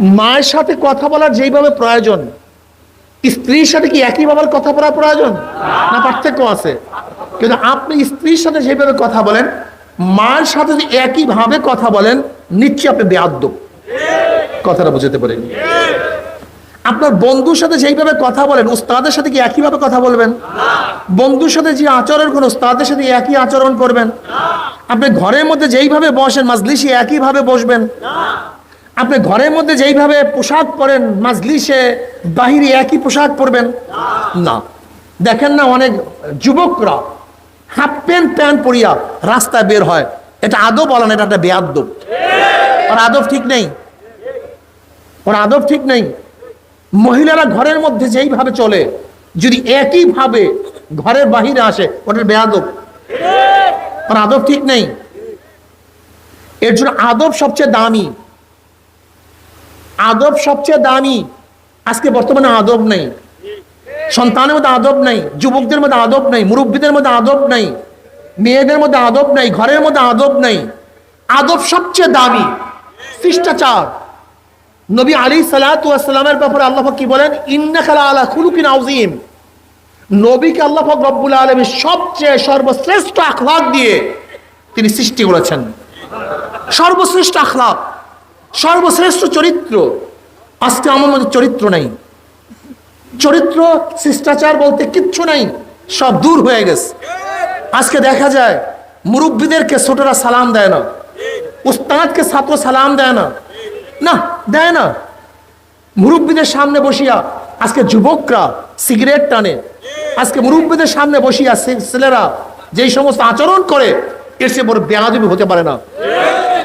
মায়ের সাথে কথা বলার যেইভাবে প্রয়োজন, স্ত্রীর সাথে কি একইভাবে কথা বলার প্রয়োজন? না, পার্থক্য আছে। কিন্তু আপনি স্ত্রীর সাথে যেভাবে কথা বলেন, মায়ের সাথে যদি একইভাবে কথা বলেন, নিশ্চয়ই আপনি বেআদ্য। কথাটা বুঝতে পারেন আপনার বন্ধুর সাথে যেইভাবে কথা বলেন, উস্তাদের সাথে কি একইভাবে কথা বলবেন? বন্ধুর সাথে যে আচরণ করেন, উস্তাদের সাথে একই আচরণ করবেন? আপনি ঘরের মধ্যে যেইভাবে বসেন, মাজলিসে একইভাবে বসবেন? আপনি ঘরের মধ্যে যেইভাবে পোশাক পরেন মাজলিসে বাহিরে একই পোশাক পরবেন? না। দেখেন না অনেক যুবকরা হাফ প্যান্ট প্যান্ট পরিয়া রাস্তায় বের হয়। এটা আদব বলেন, এটা একটা বেআদব। ওর আদব ঠিক নেই। ওর আদব ঠিক নেই। মহিলারা ঘরের মধ্যে যেইভাবে চলে, যদি একইভাবে ঘরের বাহিরে আসে, ওটার বেআদব। ওর আদব ঠিক নেই। এর জন্য আদব সবচেয়ে দামি। আদব সবচেয়ে দামি। আজকে বর্তমানে আদব নেই। সন্তানের মধ্যে আদব নেই, যুবকদের মধ্যে আদব নেই, মুরব্বীদের মধ্যে আদব নেই, মেয়েদের মধ্যে আদব নেই, ঘরের মধ্যে আদব নেই। আদব সবচেয়ে দামি, শিষ্টাচার। নবী আলী সালাতামের ব্যাপারে আল্লাহ কি বলেন? খুলুকিন আউজিম নবীকে আল্লাহ রব্বুল আলমী সবচেয়ে সর্বশ্রেষ্ঠ আখলাক দিয়ে তিনি সৃষ্টি করেছেন। সর্বশ্রেষ্ঠ আখলাক। সর্বশ্রেষ্ঠ চরিত্র। আজকে আমার মধ্যে চরিত্র নাই। চরিত্র, শিষ্টাচার বলতে কিচ্ছু নাই, সব দূর হয়ে গেছে। আজকে দেখা যায়, মুরব্বীদেরকে ছোটরা সালাম দেয় না। উস্তাদকে ছাত্র সালাম দেয় না। না, দেয় না। মুরব্বীদের সামনে বসিয়া আজকে যুবকরা সিগারেট টানে। আজকে মুরব্বীদের সামনে বসিয়া ছেলেরা যেই সমস্ত আচরণ করে, এর সে বড় বেয়াদবি হতে পারে না।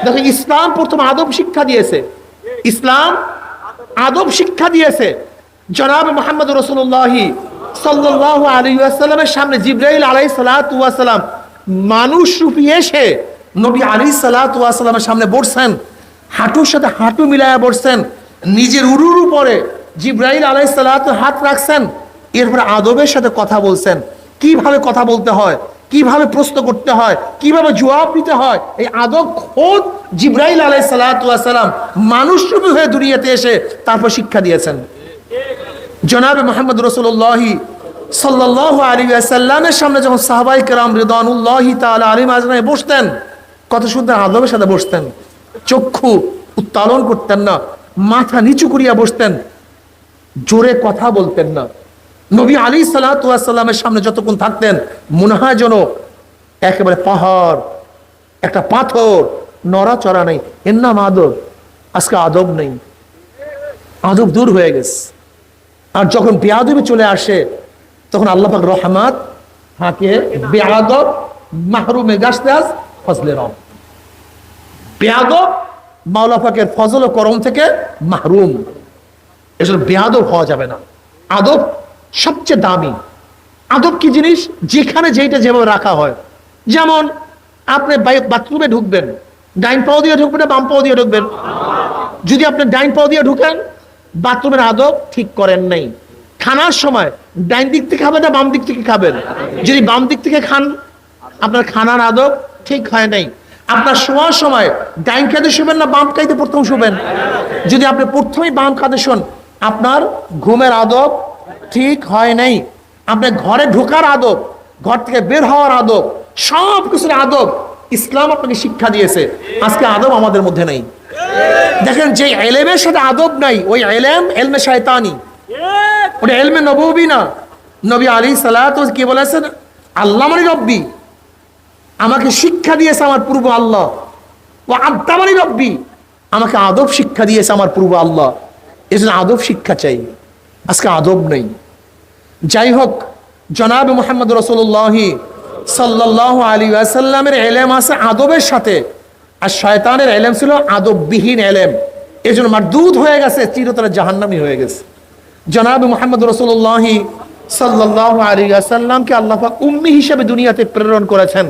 দেখো ইসলাম প্রথম আদব শিক্ষা দিয়েছে। ইসলাম আদব শিক্ষা দিয়েছে। জনাব মোহাম্মদ রসুল্লাহি সাল্লাহ সামনে জিব্রাইল আলাই মানুষ রূপী এসে নবী আলী সামনে বসছেন, হাঁটুর সাথে হাঁটু মিলায়া বসছেন, নিজের উরুর উপরে জিব্রাইল আলাই সালাত হাত রাখছেন, এরপরে আদবের সাথে কথা বলছেন। কীভাবে কথা বলতে হয়? কীভাবে প্রশ্ন করতে হয়, কীভাবে জবাব দিতে হয়, এই আদব খোদ জিব্রাইল আলাই সালাতাম মানুষ রূপী হয়ে দুনিয়াতে এসে তারপর শিক্ষা দিয়েছেন। জনাব মোহাম্মদ রসুল্লাহি সাল্লাহ আলী সাল্লামের সামনে যখন সাহাবাই কেরাম রিদানুল্লাহি তালা আলী মাজনায় বসতেন কত সুন্দর আদবের সাথে বসতেন, চক্ষু উত্তালন করতেন না, মাথা নিচু করিয়া বসতেন, জোরে কথা বলতেন না। নবী আলী সাল্লামের সামনে যতক্ষণ থাকতেন মনে যেন একেবারে পাহাড়, একটা পাথর, নড়াচড়া নেই। এর নাম আদব, আজকে আদব নেই। আদব দূর হয়ে গেছে। আর যখন বেয়াদবে চলে আসে, তখন আল্লাহাক রহমাত হাকে বেয়াদব মাহরুমে গাছদাস ফজলে রম বেয়াদব মাওলা পাকের ফজল ও করম থেকে মাহরুম। এসব বেয়াদব হওয়া যাবে না। আদব সবচেয়ে দামি। আদব কি জিনিস? যেখানে যেইটা যেভাবে রাখা হয়। যেমন, আপনি বাথরুমে ঢুকবেন, ডাইন পাও দিয়ে ঢুকবেন না বাম পাও দিয়ে ঢুকবেন? যদি আপনি ডাইন পাও দিয়ে ঢুকেন, বাথরুমের আদব ঠিক করেন নাই। খানার সময় ডাইন দিক থেকে খাবেন না বাম দিক থেকে খাবেন? যদি বাম দিক থেকে খান, আপনার খানার আদব ঠিক হয় নাই। আপনার শোয়ার সময় ডাইন খাইতে শুবেন না বাম খাইতে প্রথম শুবেন? যদি আপনি প্রথমেই বাম খাতে শোন, আপনার ঘুমের আদব ঠিক হয় নাই। আপনি ঘরে ঢোকার আদব, ঘর থেকে বের হওয়ার আদব, সব কিছুর আদব ইসলাম আপনাকে শিক্ষা দিয়েছে। আজকে আদব আমাদের মধ্যে নেই। দেখেন যে এলেমের সাথে আদব নাই, ওই এলেম, এলমে শয়তানি। ওটা এলমে নবী না। নবী আলী সালাত কি বলেছেন? আল্লাহ মানে রব্বি, আমাকে শিক্ষা দিয়েছে আমার পূর্ব আল্লাহ। ও আড্ডা মানে রব্বি, আমাকে আদব শিক্ষা দিয়েছে আমার পূর্ব আল্লাহ। এই জন্য আদব শিক্ষা চাই। আজকে আদব নেই। যাই হোক জনাব মোহাম্মদ রসুল্লাহি সাল্লাহ আলী আসাল্লামের এলেম আছে আদবের সাথে, আর শয়তানের এলেম ছিল আদববিহীন এলেম। এই জন্য মারদুদ হয়ে গেছে, চিরতরে জাহান্নামি হয়ে গেছে। জনাব মোহাম্মদ রসুল্লাহি সাল্লাহ আলী আসাল্লামকে আল্লাহ উম্মি হিসেবে দুনিয়াতে প্রেরণ করেছেন।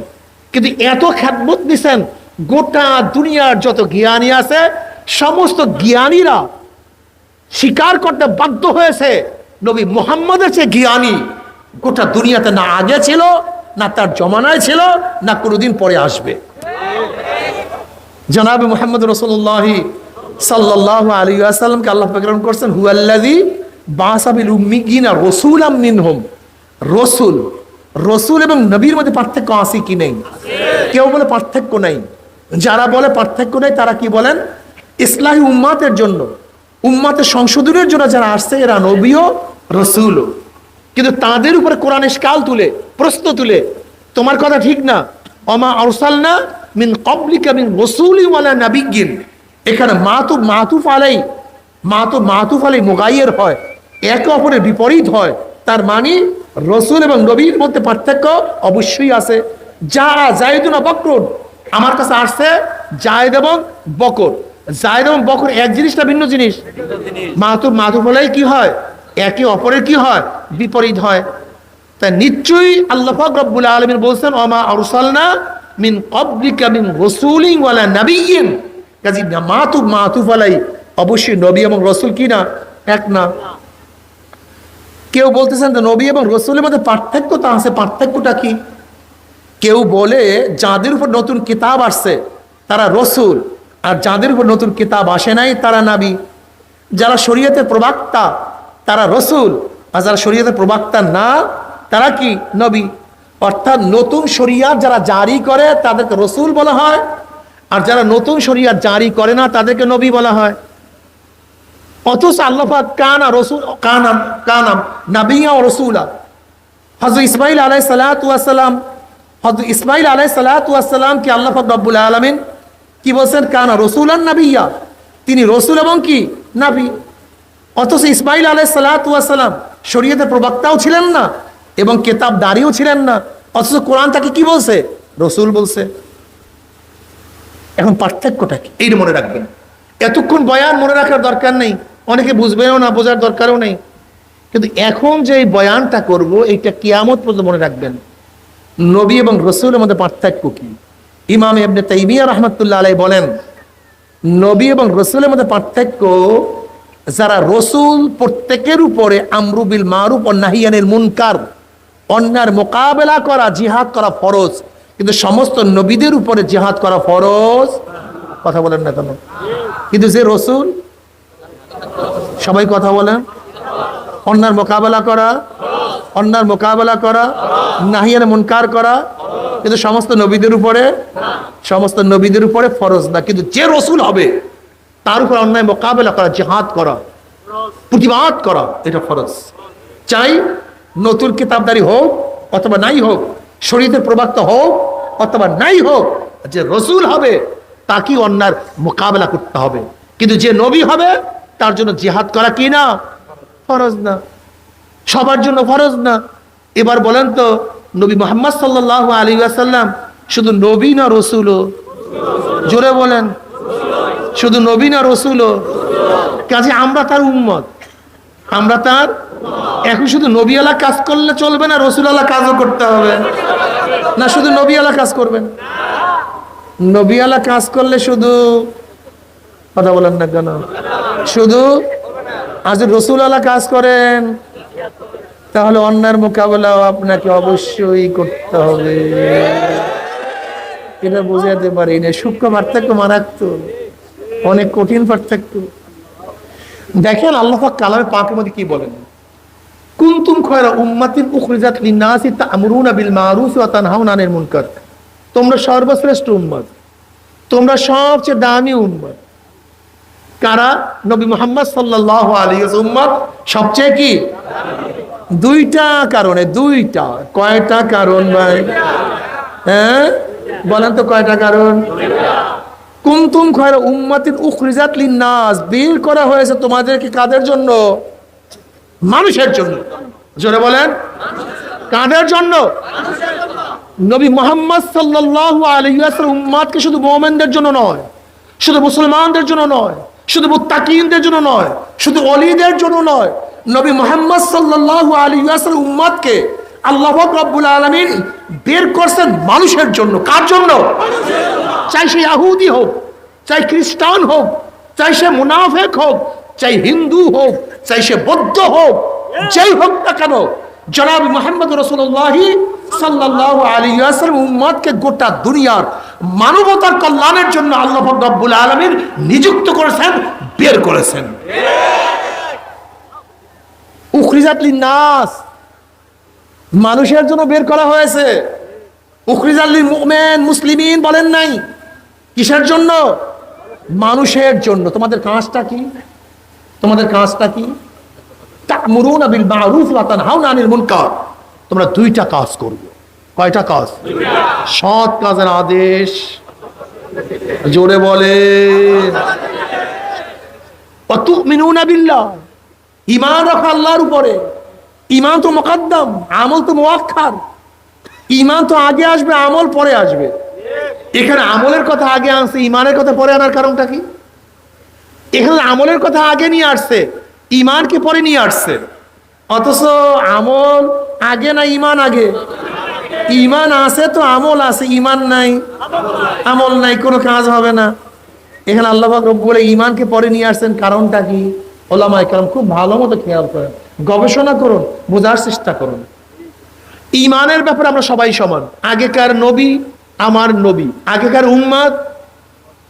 কিন্তু এত খ্যাতমত দিছেন গোটা দুনিয়ার যত জ্ঞানী আছে, সমস্ত জ্ঞানীরা স্বীকার করতে বাধ্য হয়েছে নবী মোহাম্মদের চেয়ে জ্ঞানী। গোটা দুনিয়াতে না আগে ছিল, না তার জমানায় ছিল, না কোনোদিন পরে আসবে। জনাব মোহাম্মদ রসুল্লাহি সাল্লাহ আলী আসাল্লামকে আল্লাহ প্রেরণ করছেন হুয়াল্লাদি বাসাবিল উম্মিগিনা রসুল মিনহুম। রসুল রসুল এবং নবীর মধ্যে পার্থক্য আছে কি নেই? কেউ বলে পার্থক্য নেই। যারা বলে পার্থক্য নেই, তারা কি বলেন? ইসলাহী উম্মাতের জন্য। উম্মাতের সংশোধনের জন্য যারা আসছে, এরা নবীও রসুলও। কিন্তু তাদের উপরে কোরআন কাল তুলে, প্রশ্ন তুলে, তোমার কথা ঠিক না? অমা আরসালনা মিন কবলিকা মিন রসুলি ওয়ালা নাবিগিন এখানে মাতু মাতুফ আলাই মাতু মাতুফ আলাই মোগাইয়ের হয়, একে অপরের বিপরীত হয়। তার মানে রসুল এবং নবীর মধ্যে পার্থক্য অবশ্যই আছে। যা জায়দুন বকরুন আমার কাছে আসছে জায়দ এবং বকর। জায়দ এবং বকর, এক জিনিসটা ভিন্ন জিনিস? মাতুফ মাতুফ আলাই কি হয়? একে অপরের কি হয়? বিপরীত হয়। তা নিশ্চয়ই আল্লাহ রব্বুল আলমিন বলছেন, ওমা আরসালনা মিন ক্বাবলিকা মিন রাসূলিন ওয়ালা নাবিয়্যিন। কাজী মাতুব মাতুফ আলাই অবশ্যই নবী এবং রসুল কি না? এক না। কেউ বলতেছেন যে নবী এবং রসুলের মধ্যে পার্থক্য তা আছে, পার্থক্যটা কি? কেউ বলে, যাদের উপর নতুন কিতাব আসছে, তারা রসুল। আর যাদের উপর নতুন কিতাব আসে নাই, তারা নাবি। যারা শরীয়তের প্রবক্তা, তারা রসুল। আর যারা শরীয়তের প্রবক্তা না, তারা কি? নবী। অর্থাৎ নতুন শরিয়াত যারা জারি করে, তাদেরকে রসুল বলা হয়। আর যারা নতুন শরিয়াত জারি করে না, তাদেরকে নবী বলা হয়। অথচ আল্লাহাক কানা রসুল কানাম কানাম নাবিয়া ও রসুলা। হজরত ইসমাইল আলাই সালাতাম হজরত ইসমাইল আলাই সালাতাম কি আল্লাহ রব্বুল আলমিন কি বলছেন? কানা রসুল আর নাবিয়া। তিনি রসুল এবং কি? নাবি। অথচ ইসমাইল আলাই সালাতাম শরীয়তের প্রবক্তাও ছিলেন না এবং কেতাব দাঁড়িয়েও ছিলেন না। অথচ কোরআন তাকে কি বলছে? রসুল বলছে। এখন পার্থক্যটা কি? এইটা মনে রাখবেন। এতক্ষণ বয়ান মনে রাখার দরকার নেই। অনেকে বুঝবেও না, বোঝার দরকারও নেই। কিন্তু এখন যে এই বয়ানটা করব, এইটা কিয়ামত পর্যন্ত মনে রাখবেন। নবী এবং রসুলের মধ্যে পার্থক্য কি? ইমাম এবনে তাইমিয়া রহমতুল্লাহ আলাই বলেন, নবী এবং রসুলের মধ্যে পার্থক্য, যারা রসুল প্রত্যেকের উপরে আমরুবিল মারুফ ও নাহিয়ানের মুনকার অন্যার মোকাবেলা করা, জিহাদ করা ফরজ। কিন্তু সমস্ত নবীদের উপরে জিহাদ করা ফরজ? কথা বলেন না কেন? কিন্তু যে রসুল, সবাই কথা বলেন। অন্যার মোকাবেলা করা অন্যার মোকাবেলা করা নাহিয়ার মুনকার করা কিন্তু সমস্ত নবীদের উপরে, সমস্ত নবীদের উপরে ফরজ না। কিন্তু যে রসুল হবে, তার উপর অন্যায় মোকাবেলা করা, জেহাদ করা, প্রতিবাদ করা, এটা ফরজ। চাই নতুন কিতাবদারি হোক, অথবা নাই হোক শরীরের প্রবক্তা হোক, অথবা নাই হোক, যে রসুল হবে, তাকে অন্যার মোকাবেলা করতে হবে। কিন্তু যে নবী হবে, তার জন্য জিহাদ করা কি না? ফরজ না। সবার জন্য ফরজ না। এবার বলেন তো নবী মোহাম্মদ সাল্লাহ আলী আসাল্লাম শুধু নবী না রসুলও। জোরে বলেন। শুধু নবী না রসুলও। কাজে আমরা তার উম্মত। আমরা তার এখন শুধু নবীওয়ালা কাজ করলে চলবে না রসুলালা কাজও করতে হবে। না, শুধু নবীওয়ালা কাজ করবেন। নবীওয়ালা কাজ করলে শুধু কথা বলেন না কেন? শুধু আজ রসুলালা কাজ করেন। তাহলে অন্যার মোকাবেলাও আপনাকে অবশ্যই করতে হবে। এটা বুঝাতে পারি না। সূক্ষ্ম পার্থক্য মারাত্মক। অনেক কঠিন পার্থক্য। দেখেন আল্লাহ কালামে পাকের মধ্যে কি বলেন? কুনতুম খয়রা উখরিজাত মুনকার। তোমরা সর্বশ্রেষ্ঠ উম্মত। তোমরা সবচেয়ে দামি উম্মত। কারা? নবী মোহাম্মদ সাল্লাল্লাহু আলাইহি উম্মত সবচেয়ে কি? দুইটা কারণে, দুইটা। কয়টা কারণ ভাই? হ্যাঁ? বলেন তো কয়টা কারণ? কুমতুম খয়রা উম্মাতিন উখরিজাত লিন্নাস। বের করা হয়েছে তোমাদেরকে কাদের জন্য? মানুষের জন্য। জোরে বলেন। কাদের জন্য? নবী মোহাম্মদ সাল্লাল্লাহু আলাইহি ওয়াসাল্লাম উম্মাদকে শুধু মুমিনদের জন্য নয়, শুধু মুসলমানদের জন্য নয়, শুধু মুত্তাকিনদের জন্য নয়, শুধু অলিদের জন্য নয় নবী মোহাম্মদ সাল্লাল্লাহু আলাইহি ওয়াসাল্লাম উম্মাদকে আল্লাহ রাব্বুল আলামিন বের করছেন মানুষের জন্য। কার জন্য? চাই সে ইয়াহুদি হোক, চাই খ্রিস্টান হোক, চাই সে মুনাফেক হোক, চাই হিন্দু হোক, চাই সে বৌদ্ধ হোক, যেই হোক না কেন, জনাব মোহাম্মদ রসুল্লাহি সাল্লাহ আলী আসলাম উম্মদকে গোটা দুনিয়ার মানবতার কল্যাণের জন্য আল্লাহ রব্বুল আলমীর নিযুক্ত করেছেন, বের করেছেন। উখরিজাতলি নাস মানুষের জন্য বের করা হয়েছে। উখরিজাতলি মুমিন মুসলিমিন বলেন নাই। কিসের জন্য? মানুষের জন্য। তোমাদের কাজটা কি? তোমাদের কাজটা কি? তা'মুরুনা বিল মা'রুফ ওয়া তানহাউনা আনিল মুনকার। তোমরা দুইটা কাজ করবে। কয়টা কাজ? সৎ কাজের আদেশ। জোরে বলে ওয়া তু'মিনুনা বিল্লাহ। ইমান রাখো আল্লাহর উপরে। ইমান তো মোকাদ্দম, আমল তো মোয়াক্ষার ইমান তো আগে আসবে, আমল পরে আসবে। এখানে আমলের কথা আগে আনছে ইমানের কথা পরে আনার কারণটা কি? এখানে আমলের কথা আগে নিয়ে আসছে ইমানকে পরে নিয়ে আসছে। অথচ আমল আগে না ইমান আগে? ইমান আছে তো আমল আছে ইমান নাই। আমল নাই, কোনো কাজ হবে না। এখানে আল্লাহ বলে ইমানকে পরে নিয়ে আসছেন কারণটা কি? ওলামা খুব ভালো মতো খেয়াল করেন। গবেষণা করুন, বোঝার চেষ্টা করুন। ইমানের ব্যাপারে আমরা সবাই সমান। আগেকার নবী আমার নবী। আগেকার উম্মাদ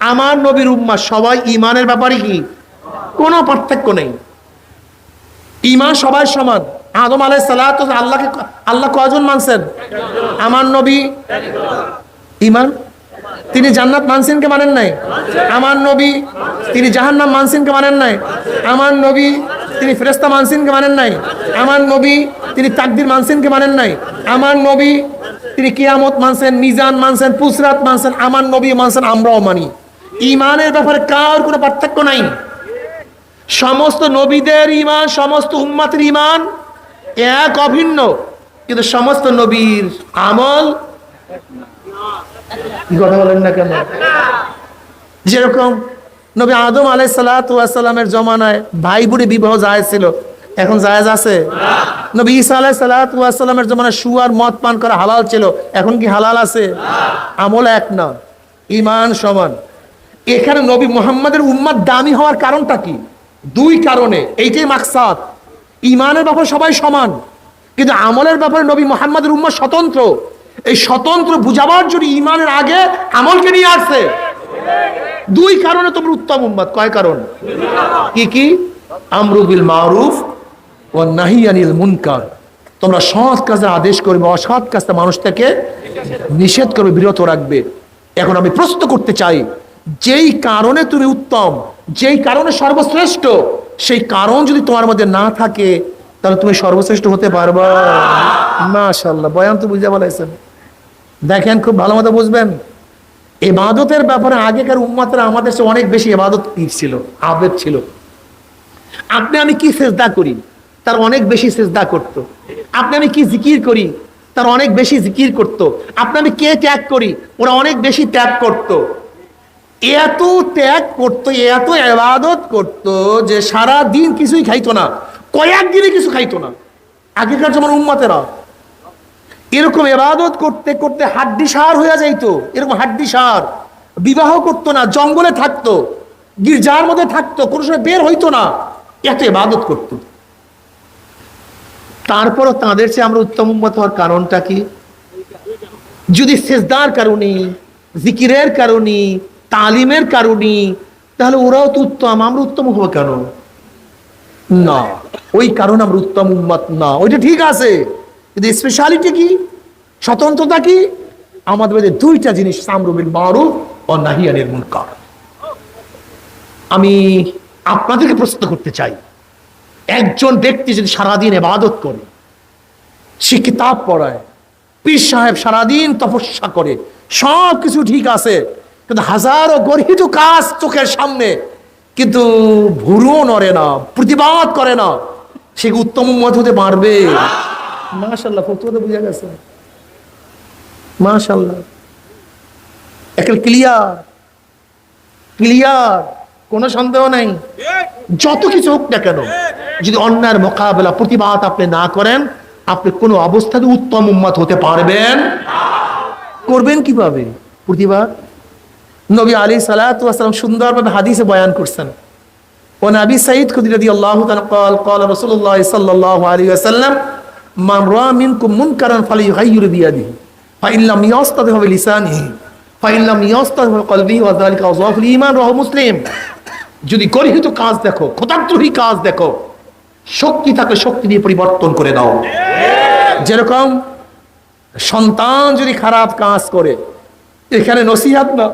আমার নবীর উম্মাদ। সবাই ইমানের ব্যাপারে কি? কোনো পার্থক্য নেই। ইমান সবাই সমান। আদম আলাই সালাত আল্লাহকে আল্লাহ কয়জন মানছেন? আমার নবী। ইমান তিনি জান্নাত মানসিনকে মানেন নাই। আমার নবী তিনি জাহান্নাম মানসিনকে মানেন নাই। আমার নবী তিনি ফেরেস্তা মানসিনকে মানেন নাই। আমার নবী তিনি তাকদির মানসিনকে মানেন নাই। আমার নবী তিনি কিয়ামত মানছেন মিজান মানছেন পুসরাত মানছেন আমার নবী মানছেন আমরাও মানি। ইমানের ব্যাপারে কার কোনো পার্থক্য নাই। সমস্ত নবীদের ইমান, সমস্ত উম্মাতের ইমান এক অভিন্ন। কিন্তু সমস্ত নবীর আমল কি কথা বলেন না কেন? যেরকম নবী আদম আলাই সালাতামের জমানায় ভাই বুড়ি বিবাহ ছিল, এখন জায়েজ আছে? নবী সালাতামের জমানায় সুয়ার মদ পান করা হালাল ছিল, এখন কি হালাল আছে? আমল এক না ইমান সমান। এখানে নবী মোহাম্মদের উম্মাদ দামি হওয়ার কারণটা কি? দুই কারণে, এইটাই মাকসাদ। ইমানের ব্যাপারে সবাই সমান, কিন্তু আমলের ব্যাপারে নবী মোহাম্মদের উম্মাদ স্বতন্ত্র। এই স্বতন্ত্র বুঝাবার জন্য ইমানের আগে আমলকে নিয়ে আসছে। দুই কারণে তোমরা উত্তম উম্মাদ কয় কারণ? কি কি? আমরুবিল মারুফ ও নাহিয়ানিল মুনকার। তোমরা সৎ কাজে আদেশ করবে, অসৎ কাজটা মানুষ থেকে নিষেধ করবে, বিরত রাখবে। এখন আমি প্রশ্ন করতে চাই, যেই কারণে তুমি উত্তম, যেই কারণে সর্বশ্রেষ্ঠ, সেই কারণ যদি তোমার মধ্যে না থাকে, তাহলে তুমি সর্বশ্রেষ্ঠ হতে পারবা। মাশাল্লাহ বয়ান তো বুঝতে বলেছেন দেখেন খুব ভালো মতো বুঝবেন। এবাদতের ব্যাপারে আগেকার উম্মাতরা আমাদের সে অনেক বেশি এবাদত ছিল, আবেদ ছিল। আপনি আমি কি সেজদা করি? তার অনেক বেশি সেজদা করত। আপনি আমি কি জিকির করি? তার অনেক বেশি জিকির করত। আপনি আমি কে ত্যাগ করি? ওরা অনেক বেশি ত্যাগ করত। এত ত্যাগ করতো, এত এবাদত করত যে সারা দিন কিছুই খাইতো না। কয়েকদিনে কিছু খাইতো না। আগেকার যেমন উম্মাতেরা এরকম এবাদত করতে করতে হাড্ডি সার হয়ে যাইতো, এরকম হাড্ডি সার। বিবাহ করতো না, জঙ্গলে থাকতো, গির্জার মধ্যে থাকতো, কোনো সময় বের হইতো না, এত এবাদত করত। তারপরও তাদের চেয়ে আমরা উত্তম উম্মত হওয়ার কারণটা কি? যদি সেজদার কারণে, জিকিরের কারণে, তালিমের কারণে, তাহলে ওরাও তো উত্তম, আমরা উত্তম হব কেন? না, ওই কারণ আমরা উত্তম উম্মত না। ওইটা ঠিক আছে। কিন্তু স্পেশালিটি কি? স্বতন্ত্রতা কি? আমাদের মধ্যে দুইটা জিনিস সামরুবিল মারুফ ও নাহিয়ানের মুনকার। আমি আপনাদেরকে প্রশ্ন করতে চাই, একজন ব্যক্তি যদি সারাদিন এবাদত করে, সে কিতাব পড়ায়, পীর সাহেব সারাদিন তপস্যা করে সব কিছু ঠিক আছে, কিন্তু হাজারো গর্হিত কাজ চোখের সামনে, কিন্তু ভুরুও নড়ে না, প্রতিবাদ করে না, সে উত্তম মত হতে পারবে? মাশাল্লাহ ফতুয়াতে বুঝা গেছে। মাশাল্লাহ একের ক্লিয়ার ক্লিয়ার সন্দেহ নাই। যত কিছু হোক না কেন, যদি অন্যায়ের মোকাবেলা, প্রতিবাদ আপনি না করেন, আপনি কোনো অবস্থাতে উত্তম উম্মত হতে পারবেন। করবেন কীভাবে? প্রতিবাদ? নবী আলী সালাতাম সুন্দরভাবে হাদিসে বয়ান করছেন। ও নাবি সঈদ খুদিরদি আল্লাহ রসুল্লাহ সাল্লাহ আলী আসাল্লাম মুন ফালি ফাইল্লাম হবে লিসানি হবে ইমান রহ মুসলিম। যদি গরিহিত কাজ দেখো ক্ষতাদ্রোহী কাজ দেখো, শক্তি তাকে শক্তি দিয়ে পরিবর্তন করে দাও। যেরকম সন্তান যদি খারাপ কাজ করে, এখানে নসিহাত না।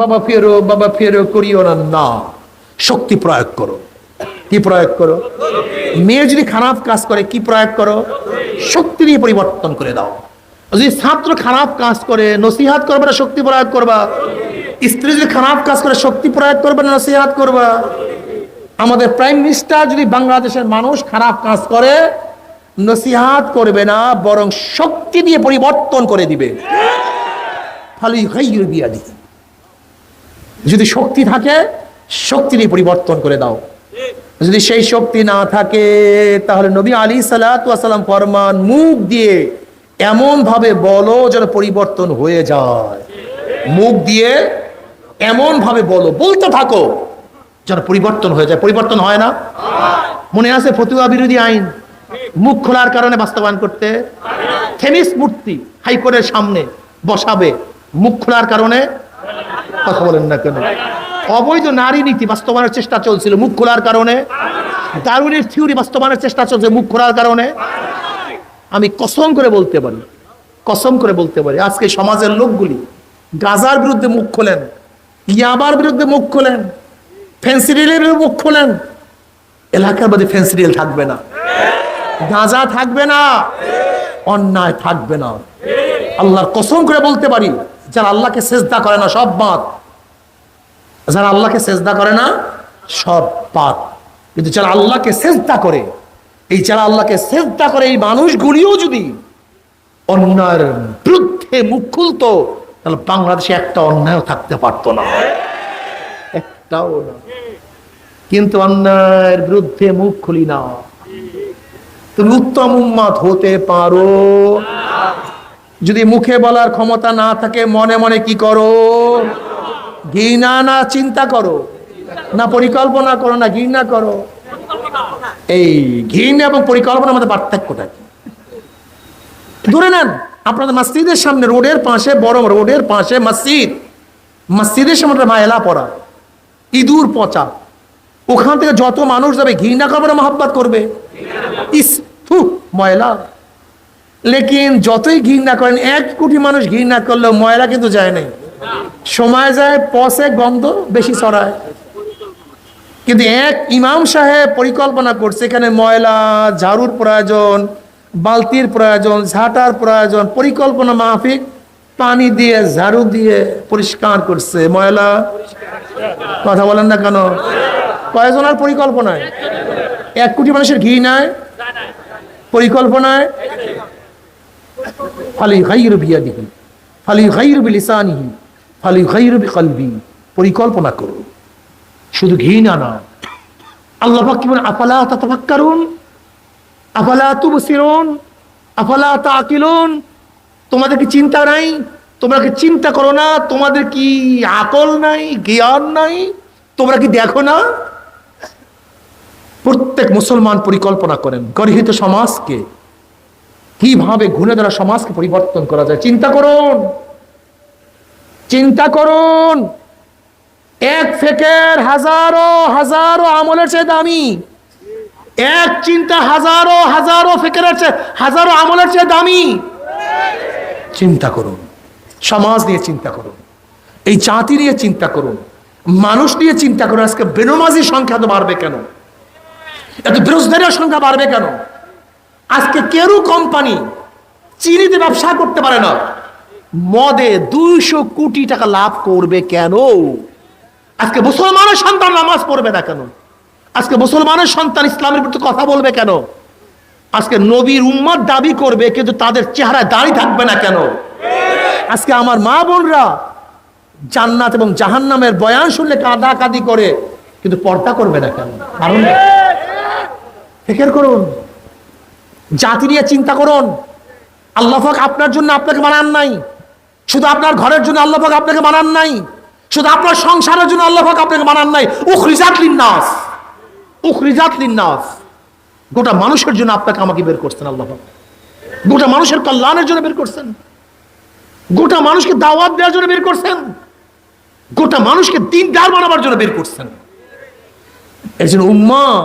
বাবা ফেরো বাবা ফেরো করিও না না। শক্তি প্রয়োগ করো। কি প্রয়োগ করো? মেয়ে যদি খারাপ কাজ করে, কি প্রয়োগ করো? শক্তি নিয়ে পরিবর্তন করে দাও। যদি ছাত্র খারাপ কাজ করে, নসিহাত করবে না, শক্তি প্রয়োগ করবা। স্ত্রী যদি খারাপ কাজ করে, শক্তি প্রয়োগ করবে না, নসিহাত করবা। আমাদের প্রাইম মিনিস্টার যদি বাংলাদেশের মানুষ খারাপ কাজ করে, নসিহাত করবে না, বরং শক্তি দিয়ে পরিবর্তন করে দিবে। যদি শক্তি থাকে, শক্তি দিয়ে পরিবর্তন করে দাও। যদি সেই শক্তি না থাকে, তাহলে নবী আলী সালাম ফরমান মুখ দিয়ে এমন ভাবে বলো যেন পরিবর্তন হয়ে যায়। মুখ দিয়ে এমন ভাবে বলো, বলতে থাকো যেন পরিবর্তন হয়ে যায়। পরিবর্তন হয় না? মনে আছে ফতুয়া বিরোধী আইন? মুখ খোলার কারণে বাস্তবায়ন করতে থেমিস মূর্তি হাইকোর্টের সামনে বসাবে। মুখ খোলার কারণে? কথা বলেন না কেন? অবৈধ নারী নীতি বাস্তবায়নের চেষ্টা চলছিল মুখ খোলার কারণে। দারুণের থিওরি বাস্তবায়নের চেষ্টা চলছে মুখ খোলার কারণে। আমি কসম করে বলতে পারি, কসম করে বলতে পারি, আজকে সমাজের লোকগুলি গাজার বিরুদ্ধে মুখ খোলেন, ইয়াবার বিরুদ্ধে মুখ খোলেন ফেন্সিডিলের বিরুদ্ধে মুখ খোলেন, এলাকার মধ্যে ফেন্সিডিল থাকবে না। গাঁজা থাকবে না, অন্যায় থাকবে না। আল্লাহর কসম করে বলতে পারি, যারা আল্লাহকে সেজদা করে না, সব বাদ। যারা আল্লাহকে সেজদা করে না, সব পাপ। কিন্তু যারা আল্লাহকে সেজদা করে, এই যারা আল্লাহকে সেজদা করে, এই মানুষগুলিও যদি অন্যায়ের বিরুদ্ধে মুখ খুলতো, তাহলে বাংলাদেশে একটা অন্যায় থাকতে পারতো না। একটাও না। কিন্তু অন্যায়ের বিরুদ্ধে মুখ খুলি না। তুমি উত্তম উম্মাদ হতে পারো। যদি মুখে বলার ক্ষমতা না থাকে, মনে মনে কি করো? ঘৃণা না চিন্তা করো। না পরিকল্পনা করো, না ঘৃণা করো। এই ঘৃণা এবং পরিকল্পনার মধ্যে পার্থক্যটা কি? ধরে নেন, আপনাদের মসজিদের সামনে, রোডের পাশে, বড় রোডের পাশে মসজিদ। মসজিদের সামনে মায়লা পড়া, ইঁদুর পচা। ওখান থেকে যত মানুষ যাবে, ঘৃণা করবে মহাব্বাত করবে? ইস, থু, ময়লা। লেকিন যতই ঘৃণা করেন, এক কোটি মানুষ ঘৃণা করলেও ময়লা কিন্তু যায় নাই। সময় যায় পসে গন্ধ বেশি ছড়ায়। কিন্তু এক ইমাম সাহেব পরিকল্পনা করছে, এখানে ময়লা, ঝাড়ুর প্রয়োজন, বালতির প্রয়োজন, ঝাঁটার প্রয়োজন, পরিকল্পনা মাফিক, পানি দিয়ে, ঝাড়ু দিয়ে পরিষ্কার করছে। ময়লা? কথা বলেন না কেন? কয়জনের পরিকল্পনায়? এক কোটি মানুষের ঘি নাই? পরিকল্পনায়? ফালি গাইর বিয়াদিহি, ফালি গাইর বিলিসানিহি। পরিকল্পনা করো। শুধু ঘি না। আল্লাহ কি বলেন? আফালা তোমাদের কি চিন্তা নাই? তোমরা কি চিন্তা করো না? তোমাদের কি আকল নাই? জ্ঞান নাই? তোমরা কি দেখো না? প্রত্যেক মুসলমান পরিকল্পনা করেন। গর্হিত সমাজকে কীভাবে ঘুরে ধরা সমাজকে পরিবর্তন করা যায়, চিন্তা করুন। চিন্তা করুন। এক ফেকের হাজারো হাজারো আমলের চেয়ে দামি। এক চিন্তা হাজারো হাজারো ফেকের চেয়ে হাজারো আমলের চেয়ে দামি। চিন্তা করুন। সমাজ নিয়ে চিন্তা করুন। এই জাতি নিয়ে চিন্তা করুন। মানুষ নিয়ে চিন্তা করুন। আজকে বেনমাজির সংখ্যা তো বাড়বে কেন? এত বেরোজগারের সংখ্যা বাড়বে কেন? আজকে কেরু কোম্পানি চিনিতে ব্যবসা করতে পারে না। মদে দুইশো কোটি টাকা লাভ করবে কেন? আজকে মুসলমানের সন্তান নামাজ পড়বে না কেন? আজকে মুসলমানের সন্তান ইসলামের প্রতি কথা বলবে কেন? আজকে নবীর উম্মাদ দাবি করবে, কিন্তু তাদের চেহারায় দাঁড়িয়ে থাকবে না কেন? আজকে আমার মা বোনরা জান্নাত এবং জাহান্নামের বয়ান শুনলে কাদা কাদি করে, কিন্তু পর্দা করবে না কেন? কারণ ফেকের করুন। জাতি নিয়ে চিন্তা করুন। আল্লাহাক আপনার জন্য আপনাকে বানান নাই। শুধু আপনার ঘরের জন্য আল্লাহ আল্লাহাক আপনাকে বানান নাই। শুধু আপনার সংসারের জন্য আল্লাহাক আপনাকে বানান নাই। উখরিজাত লিন্নাস। উখরিজাত লিন্নাস। গোটা মানুষের জন্য আপনাকে আমাকে বের করছেন আল্লাহ গোটা মানুষের কল্যাণের জন্য বের করছেন। গোটা মানুষকে দাওয়াত দেওয়ার জন্য বের করছেন। গোটা মানুষকে দিনদার বানাবার জন্য বের করছেন। এর জন্য উম্মা